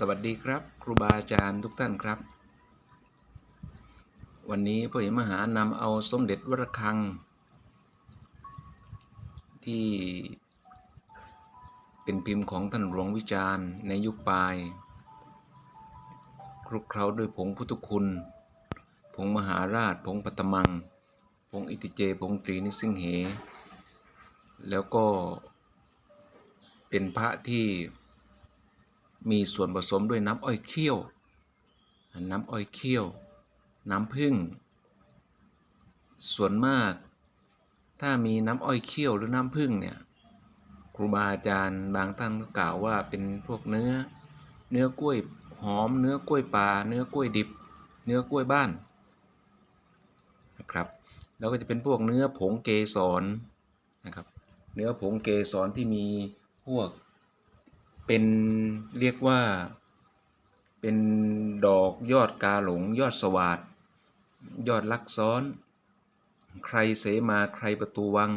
สวัสดีครับ ครูบาอาจารย์ทุกท่านครับ วันนี้พ่อเห็นมหานำเอาสมเด็จวรคัง ที่เป็นพิมพ์ของท่านหลวงวิจารณ์ในยุคปลายคลุกเคล้าด้วยผงพุทธคุณ ผงมหาราช ผงปัตมัง ผงอิติเจ ผงตรีนิสิงเห แล้วก็เป็นพระที่ มีส่วนผสมด้วยน้ำอ้อยเคี่ยว น้ำอ้อยเคี่ยว น้ำผึ้ง ส่วนมาก ถ้ามีน้ำอ้อยเคี่ยวหรือน้ำผึ้งเนี่ยครูบาอาจารย์บางท่านก็กล่าวว่าเป็นพวกเนื้อ เนื้อกล้วยหอม เนื้อกล้วยปลาเนื้อกล้วยดิบ เนื้อกล้วยบ้านนะครับ แล้วก็จะเป็นพวกเนื้อผงเกสรนะครับ เนื้อผงเกสรที่มีพวก เป็นเรียกว่า เป็นดอกยอดกาหลง ยอดสวาดยอดลักซ้อน ใครเสมาใครประตูวัง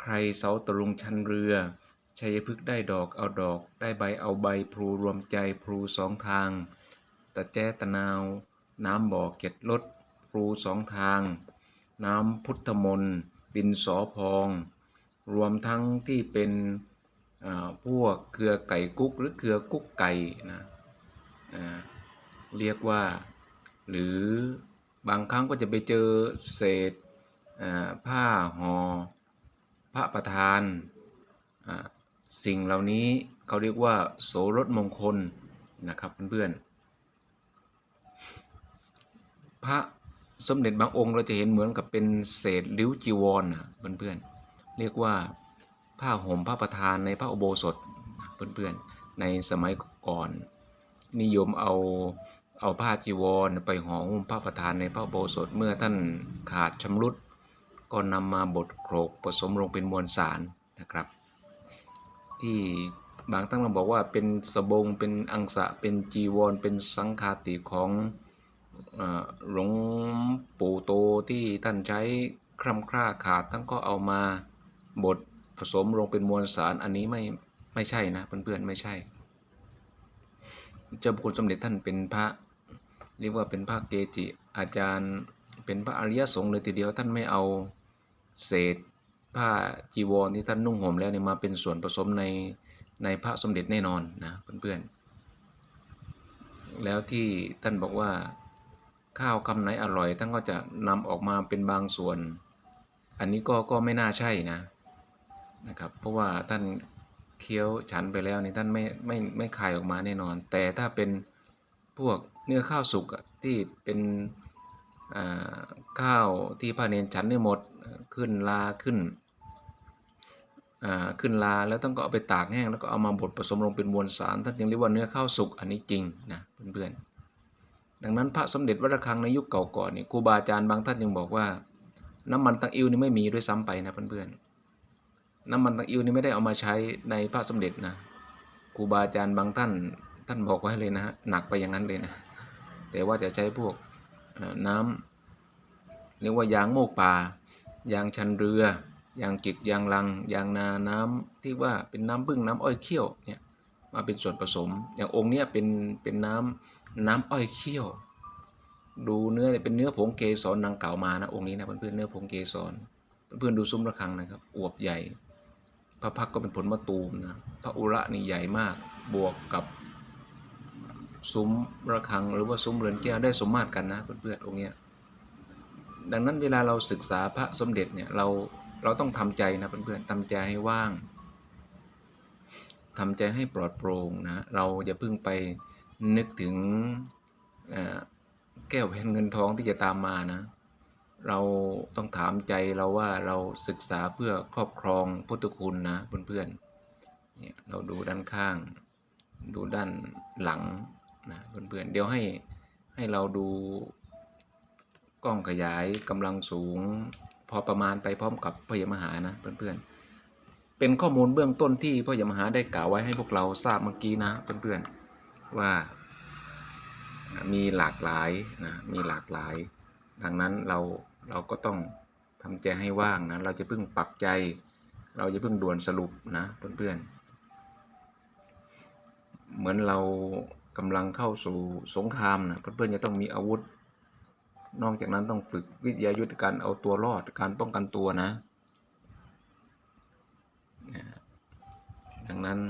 ใครเสาตรุงชันเรือชัยพฤกษ์ได้ดอกเอาดอก ได้ใบเอาใบพลูรวมใจพลูสองทาง ตะแจ้ตะนาว น้ำบ่อเก็ดลดพลูสองทาง น้ำพุทธมนต์บินสอพอง รวมทั้งที่เป็น พวกเครือไก่กุ๊กหรือเครือกุ๊กไก่นะเรียกว่า หรือบางครั้งก็จะไปเจอเศษผ้าห่อพระประธาน สิ่งเหล่านี้เขาเรียกว่า โสรถมงคลนะครับเพื่อนๆ พระสมเด็จบางองค์เราจะเห็นเหมือนกับเป็นเศษลิ้วจีวรนะเพื่อนๆเรียกว่า ผ้าห่มผ้าประธานในพระอุโบสถเพื่อนๆในสมัยก่อน นิยมเอาเอาผ้าจีวรไปห่อหุ้มผ้าประธานในพระอุโบสถเมื่อท่านขาดชำรุดก็นำมาบดโขลกผสมลงเป็นมวลสารนะครับ ที่บางท่านเราบอกว่าเป็นสบงเป็นอังสะเป็นจีวร เป็นสังฆาติของหลวงปู่โตที่ท่านใช้คร่ำคร่าขาดท่านก็เอามาบด ผสมลงเป็นมวลสารอันนี้ไม่ไม่ใช่นะเพื่อนๆไม่ใช่ เจ้าบุคคลสมเด็จท่านเป็นพระเรียกว่าเป็นพระเกจิอาจารย์เป็นพระอริยสงฆ์เลยทีเดียวท่านไม่เอาเศษผ้าจีวรที่ท่านนุ่งห่มแล้วเนี่ยมาเป็นส่วนผสมในในพระสมเด็จแน่นอนนะเพื่อนๆ แล้วที่ท่านบอกว่าข้าวคำไหนอร่อย ท่านก็จะนำออกมาเป็นบางส่วน อันนี้ก็ก็ไม่น่าใช่นะ นะครับ เพราะว่าท่านเคี้ยวฉันไปแล้วนี่ท่านไม่ไม่ไม่คายออกมาแน่นอน แต่ถ้าเป็นพวกเนื้อข้าวสุกที่เป็นข้าวที่พระเนนฉันได้หมดขึ้นลาขึ้นขึ้นลาแล้วต้องก็เอาไปตากแห้งแล้วก็เอามาบดผสมลงเป็นมวลสารท่านยังเรียกว่าเนื้อข้าวสุกอันนี้จริงนะเพื่อนๆดังนั้นพระสมเด็จวัดระฆังในยุคเก่าก่อนนี่ครูบาอาจารย์บางท่านยังบอกว่า น้ำมันตังอิวนี่ไม่มีด้วยซ้ำไปนะเพื่อนๆ น้ำมันตังอิวนี่ไม่ได้เอามาใช้ในพระสมเด็จนะครูบาอาจารย์บางท่านท่านบอกไว้เลยนะฮะหนักไปอย่างนั้นเลยนะแต่ว่าจะใช้พวกน้ำเรียกว่ายางโมกป่ายางชันเรือยางจิกยางลังยางนาน้ำที่ว่าเป็นน้ำบึ้งน้ำอ้อยเคี่ยวเนี่ยมาเป็นส่วนผสม อย่างองค์เนี้ยเป็นเป็นน้ำน้ำอ้อยเคี่ยว ดูเนื้อเป็นเนื้อผงเกสรนางเก่ามานะองค์นี้นะเพื่อนๆเนื้อผงเกสรเพื่อนๆดูซุ้มระฆังนะครับอวบใหญ่ ระพักก็เป็นผลมะตูมนะพระอุระนี่ใหญ่มากบวกกับซุ้มระฆังหรือว่าซุ้มเรือนแก้วได้สมมาตรกันนะเพื่อนๆองค์เนี้ยดังนั้นเวลาเราศึกษาพระสมเด็จเนี่ยเราเราต้องทำใจนะเพื่อนๆทำใจให้ว่างทำใจให้ปลอดโปร่งนะเราอย่าเพิ่งไปนึกถึงแก้วแผ่นเงินทองที่จะตามมานะ เราต้องถามใจเราว่าเราศึกษาเพื่อครอบครองพุทธคุณนะเพื่อนๆเนี่ยเราดูด้านข้าง ดูด้านหลังนะเพื่อนๆเดี๋ยวให้ให้เราดูกล้องขยายกำลังสูง พอประมาณไปพร้อมกับพยมหานะเพื่อนๆเป็นข้อมูลเบื้องต้นที่พยมหาได้กล่าวไว้ให้พวกเราทราบเมื่อกี้นะเพื่อนๆว่ามีหลากหลายนะมีหลากหลาย ดังนั้นเรา เราก็ต้องทำใจให้ว่างนะเราจะเพิ่งปักใจ เราจะเพิ่งด่วนสรุปนะเพื่อนๆ เหมือนเรากำลังเข้าสู่สงครามนะเพื่อนๆจะต้องมีอาวุธ นอกจากนั้นต้องฝึกวิทยายุทธการเอาตัวรอดการป้องกันตัวนะ ดังนั้น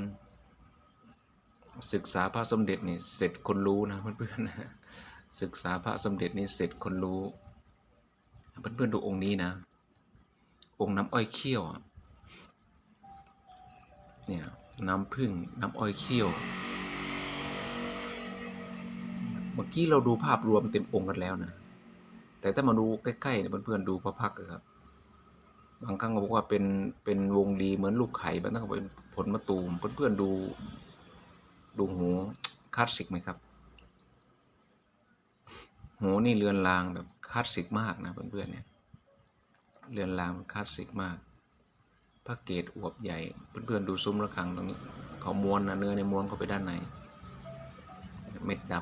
ศึกษาพระสมเด็จนี่เสร็จคนรู้นะเพื่อนๆนศึกษาพระสมเด็จนี่เสร็จคนรู้ เพื่อนๆดูองค์นี้นะ องค์น้ำอ้อยเขี้ยวเนี่ยน้ำผึ้งน้ำอ้อยเขี้ยว เมื่อกี้เราดูภาพรวมเต็มองค์กันแล้วนะ แต่ถ้ามาดูใกล้ๆเนี่ยเพื่อนๆดูพระพักครับ บางครั้งก็บอกว่าเป็นเป็นวงรีเหมือนลูกไข่บางครั้งก็เป็นผลมะตูมเพื่อนๆดู ดูหูคลาสสิกไหมครับหูนี่เรือนรางแบบ ลาสสิกมากนะเพื่อนๆเนี่ยเรือนรางคลาสสิกมากพระเกตอวบใหญ่เพื่อนๆดูซุ้มระฆังตรงนี้เขาม้วนนะเนื้อในม้วนเข้าไปด้านในเม็ดด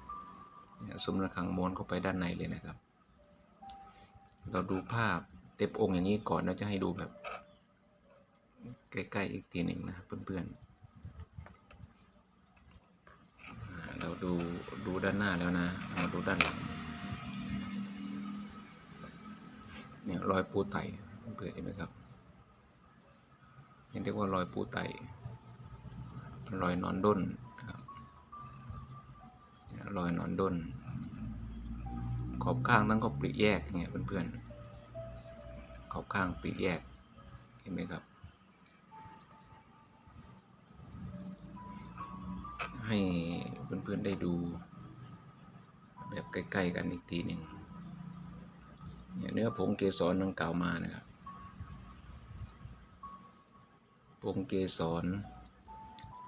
ำเนี่ยซุ้มระฆังม้วนเข้าไปด้านในเลยนะครับ เราดูภาพเต็มองค์อย่างนี้ก่อนเราจะให้ดูแบบใกล้ๆอีกทีหนึ่งนะเพื่อนๆอ่าเราดูดูด้านหน้าแล้วนะเรามาดูด้านหลัง เนี่ยรอยปูไตเพื่อนเห็นไหมครับเรียกว่ารอยปูไตรอยนอนด้นครับรอยนอนด้น ขอบข้างทั้งก็ปริแยกอย่างเงี้ยเพื่อนๆขอบข้างปริแยกเห็นไหมครับ ให้เพื่อนๆได้ดูแบบใกล้ๆกันอีกทีหนึ่ง เนื้อผงเกสรนังกล่าวมานะครับ ผงเกสร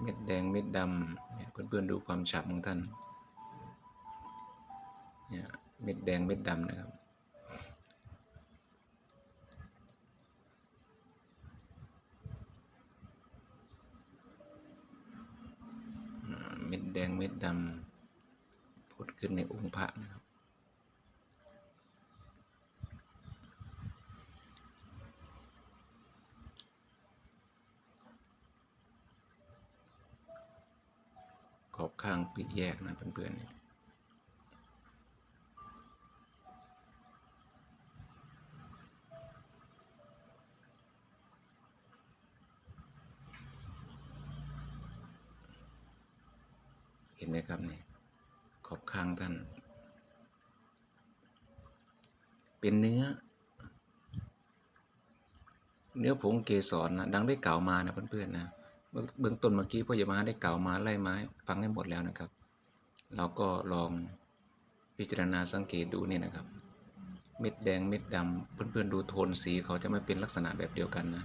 เม็ดแดงเม็ดดำเนี่ยเพื่อนๆดูความฉ่ำของท่านเนี่ยเม็ดแดงเม็ดดำนะครับเม็ดแดงเม็ดดำพุดขึ้นในองค์พระนะครับ ขอบข้าง ปิแยกนะเพื่อนๆเนี่ยเห็นไหมครับเนี่ยขอบข้างท่าน เป็นเนื้อ เนื้อผงเกสรนะดังได้กล่าวมานะเพื่อนๆนะ เบื้องต้นเมื่อกี้พ่อใหญ่มาได้กล่าวมาไล่ไม้ฟังให้หมดแล้วนะครับ เราก็ลองพิจารณาสังเกตดูเนี่ยนะครับ เม็ดแดงเม็ดดำเพื่อนๆดูโทนสีเขาจะไม่เป็นลักษณะแบบเดียวกันนะ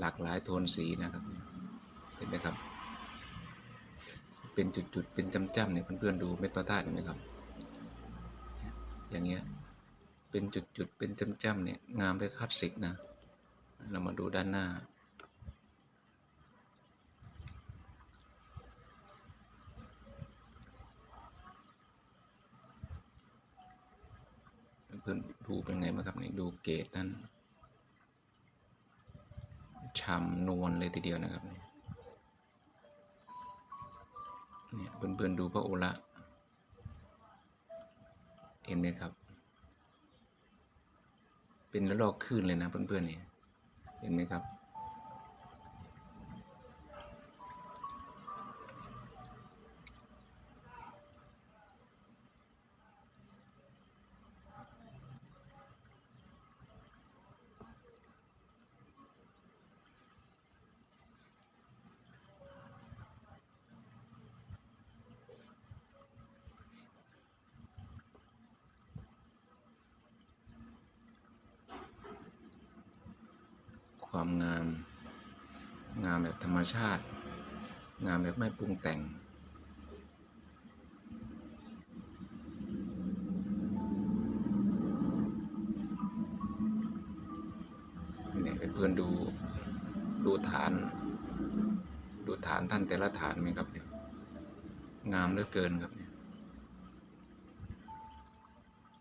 หลากหลายโทนสีนะครับ เห็นไหมครับ เป็นจุดๆเป็นจ้ำๆเนี่ยเพื่อนๆดูเม็ดพระธาตุเห็นไหมครับ อย่างเงี้ยเป็นจุดๆเป็นจ้ำๆเนี่ยงามเลยคลาสสิกนะ เรามาดูด้านหน้า เพื่อนดูเป็นไงบ้างครับนี่ดูเกตนั่นฉ่ำนวลเลยทีเดียวนะครับนี่เนี่ยเพื่อนๆดูพระโอละเห็นไหมครับ เป็นระลอกคลื่นเลยนะเพื่อนๆเนี่ยเห็นไหมครับ ความงาม งามแบบธรรมชาติ งามแบบไม่ปรุงแต่ง เนี่ยเพื่อนดูดูฐาน ดูฐานท่านแต่ละฐานไหมครับเนี่ยงามเหลือเกินครับเนี่ย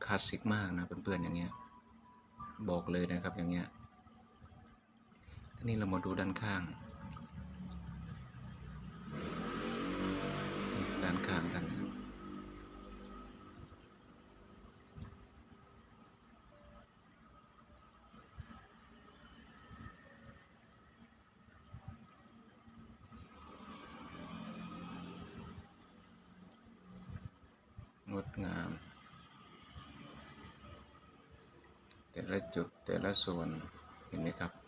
คลาสสิกมากนะเพื่อนๆอย่างเงี้ยบอกเลยนะครับอย่างเงี้ย ทีนี้เรามาดูด้านข้าง ด้านข้างๆท่านนะครับงดงาม แต่ละจุดแต่ละส่วนเห็นไหมครับ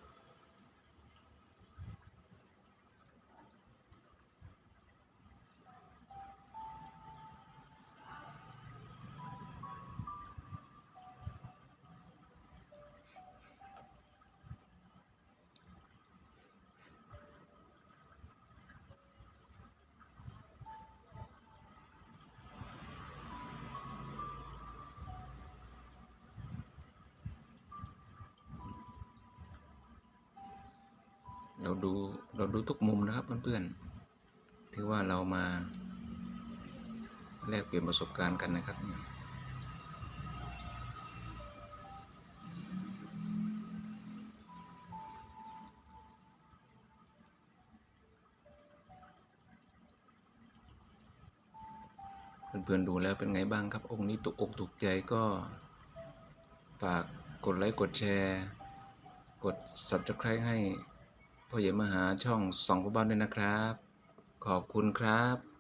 เราดูเราดูทุกมุมนะครับเพื่อนๆถือว่าเรามาแลกเปลี่ยนประสบการณ์กันนะครับเพื่อนๆดูแล้วเป็นไงบ้างครับ องค์นี้ถูกอกถูกใจก็ฝากกดไลค์กดแชร์ กด subscribe ให้ พ่อใหญ่มหาช่องสองพ่อบ้านด้วยนะครับ ขอบคุณครับ